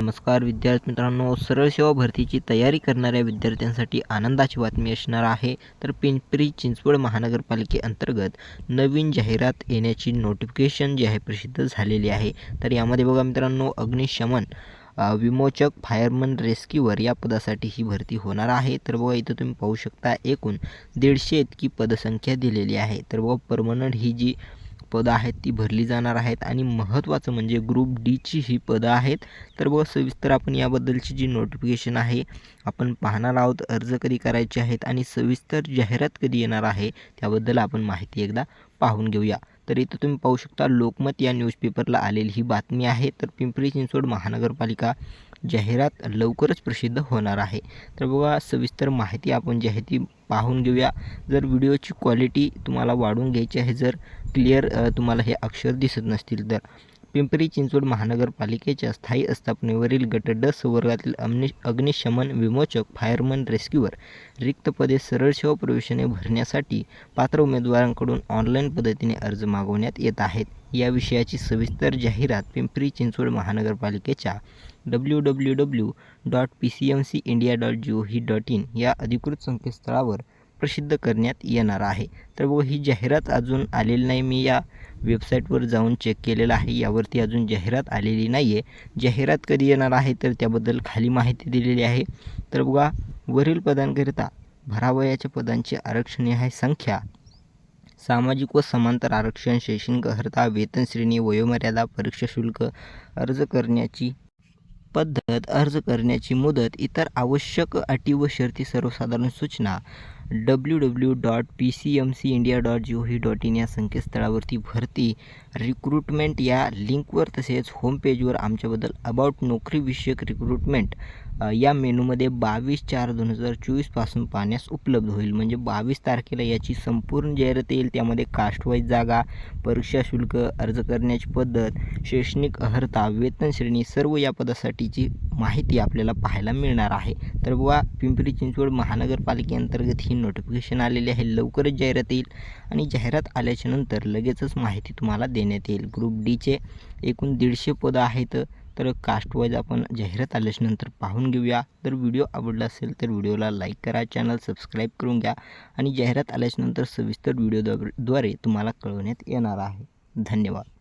नमस्कार विद्यार्थी मित्रांनो सरळ सेवा भरतीची तयारी करणाऱ्या विद्यार्थ्यांसाठी आनंदाची बातमी असणार आहे. तर पिंपरी चिंचवड महानगरपालिकेअंतर्गत नवीन जाहिरात येण्याची नोटिफिकेशन जी आहे प्रसिद्ध झालेली आहे. तर यामध्ये बघा मित्रांनो अग्निशमन विमोचक फायरमन रेस्क्यूवर या पदासाठी ही भरती होणार आहे. तर बघा इथं तुम्ही पाहू शकता एकूण दीडशे इतकी पदसंख्या दिलेली आहे. तर बघा परमनंट ही जी पदं आहेत ती भरली जाणार आहेत. आणि महत्त्वाचं म्हणजे ग्रुप डीची ही पदं आहेत. तर व सविस्तर आपण याबद्दलची जी नोटिफिकेशन आहे आपण पाहणार आहोत अर्ज कधी करायचे आहेत आणि सविस्तर जाहिरात कधी येणार आहे त्याबद्दल आपण माहिती एकदा पाहून घेऊया. तर इथं तुम्ही पाहू शकता लोकमत या न्यूजपेपरला आलेली ही बातमी आहे. तर पिंपरी चिंचवड महानगरपालिका जाहिरात लवकरच प्रसिद्ध होणार आहे. तर बघा सविस्तर माहिती आपण जी आहे ती पाहून घेऊया. जर व्हिडिओची क्वालिटी तुम्हाला वाढवून घ्यायची आहे जर क्लिअर तुम्हाला हे अक्षर दिसत नसतील तर पिंपरी चिंचवड महानगरपालिकेच्या स्थायी आस्थापनेवरील गट ड संवर्गातील अग्नि अग्निशमन विमोचक फायरमन रेस्क्यूवर रिक्त पदे सरळ सेवा प्रवेशाने भरण्यासाठी पात्र उमेदवारांकडून ऑनलाईन पद्धतीने अर्ज मागवण्यात येत आहेत. या विषयाची सविस्तर जाहिरात पिंपरी चिंचवड महानगरपालिकेच्या W W W dot P C M C India dot G O V dot in या अधिकृत संकेतस्थळावर प्रसिद्ध करण्यात येणार आहे. तर व ही जाहिरात अजून आलेली नाही. मी या वेबसाईटवर जाऊन चेक केलेलं आहे. यावरती अजून जाहिरात आलेली नाही आहे जाहिरात कधी येणार आहे तर त्याबद्दल खाली माहिती दिलेली आहे. तर बघा वरील पदांकरिता भरावयाच्या पदांची आरक्षणी आहे संख्या सामाजिक व समांतर आरक्षण शैक्षणिक अर्हता वेतन श्रेणी वयोमर्यादा परीक्षा शुल्क अर्ज करण्याची पद्धत अर्ज करण्याची मुदत इतर आवश्यक अटी व शर्ती सर्वसाधारण सूचना W W dot P C M C India dot G O V dot in या संकेतस्थळावरती भरती रिक्रुटमेंट या लिंकवर तसेच होम पेजवर आमच्याबद्दल अबाउट नोकरीविषयक रिक्रुटमेंट या मेनूमध्ये बावीस चार दोन हजार चोवीसपासून पाहण्यास उपलब्ध होईल. म्हणजे बावीस तारखेला याची संपूर्ण जाहिरात येईल. त्यामध्ये कास्टवाईज जागा परीक्षा शुल्क अर्ज करण्याची पद्धत शैक्षणिक अर्हता वेतन श्रेणी सर्व या पदासाठीची माहिती आपल्याला पाहायला मिळणार आहे. तर बुवा पिंपरी चिंचवड महानगरपालिकेअंतर्गत ही नोटिफिकेशन आलेली आहे. लवकरच जाहिरात येईल आणि जाहिरात आल्याच्यानंतर लगेचच माहिती तुम्हाला देण्यात येईल. ग्रुप डीचे एकूण दीडशे पदं आहेत. तर कास्टवाईज आपण जाहिरात आल्याच्यानंतर पाहून घेऊया. तर व्हिडिओ आवडला असेल तर व्हिडिओला लाईक करा. चॅनल सबस्क्राईब करून घ्या. आणि जाहिरात आल्याच्यानंतर सविस्तर व्हिडिओ द्वारे तुम्हाला कळवण्यात येणार आहे. धन्यवाद.